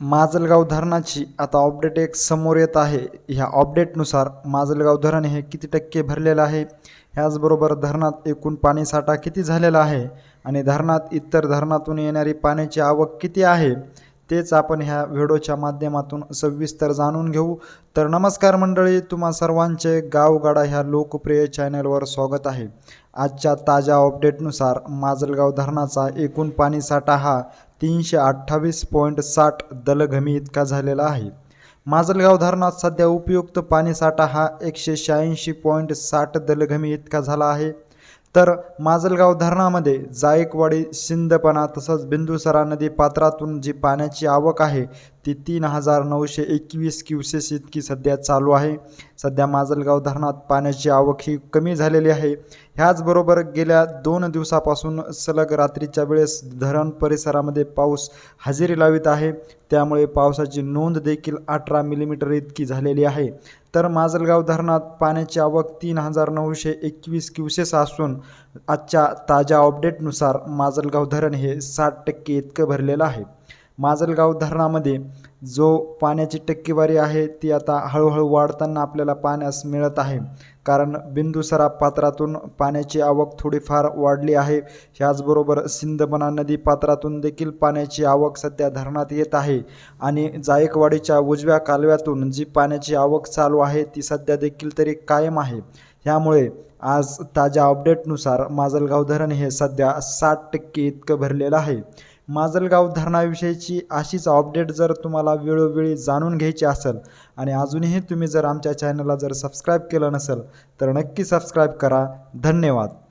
माजलगाव धरणाची आता अपडेट एक समोर येत आहे. ह्या अपडेटनुसार माजलगाव धरण हे किती टक्के भरलेलं आहे? ह्याचबरोबर धरणात एकूण पाणीसाठा किती झालेला आहे? आणि धरणात इतर धरणातून येणारी पाण्याची आवक किती आहे? तेच आपण ह्या व्हिडिओच्या माध्यमातून सविस्तर जाणून घेऊ. तर नमस्कार मंडळी तुम्हा सर्वांचे गावगाडा ह्या लोकप्रिय चॅनलवर स्वागत आहे. आजच्या ताज्या अपडेटनुसार माजलगाव धरणाचा एकूण पाणीसाठा हा तीनशे अठ्ठावीस पॉईंट साठ दलघमी इतका झालेला आहे. माजलगाव धरणात सध्या उपयुक्त पाणीसाठा हा एकशे शहाऐंशी पॉईंट साठ दलघमी इतका झाला आहे. तर माजलगाव धरणामध्ये जायकवाडी सिंदपणा तसंच बिंदुसरा नदी पात्रातून जी पाण्याची आवक आहे ती तीन हजार नऊशे एकवीस क्युसेस इतकी सध्या चालू आहे. सध्या माजलगाव धरणात पाण्याची आवक ही कमी झालेली आहे. ह्याचबरोबर गेल्या दोन दिवसापासून सलग रात्रीच्या वेळेस धरण परिसरामध्ये पाऊस हजेरी लावित आहे. त्यामुळे पावसाची नोंद देखील अठरा मिलीमीटर इतकी झालेली आहे. तर माजलगाव धरणात पाण्याची आवक तीन हजार नऊशे एकवीस क्युसेस असून आजच्या ताज्या अपडेटनुसार माजलगाव धरण हे साठ टक्के इतकं भरलेलं आहे. माजलगाव धरणामध्ये जो पाण्याची टक्केवारी आहे ती आता हळूहळू वाढताना आपल्याला पाण्यास मिळत आहे. कारण बिंदुसरा पात्रातून पाण्याची आवक थोडीफार वाढली आहे. ह्याचबरोबर सिंदबना नदी पात्रातून देखील पाण्याची आवक सध्या धरणात येत आहे. आणि जायकवाडीच्या उजव्या कालव्यातून जी पाण्याची आवक चालू आहे ती सध्या देखील तरी कायम आहे. ह्यामुळे आज ताज्या अपडेटनुसार माजलगाव धरण हे सध्या साठ टक्के इतकं भरलेलं आहे. माजलगाव धरणाविषयीची अशीच अपडेट जर तुम्हाला वेळोवेळी जाणून घ्यायची असेल आणि अजूनही तुम्ही जर आमच्या चॅनलला जर सबस्क्राईब केलं नसेल तर नक्की सबस्क्राईब करा. धन्यवाद.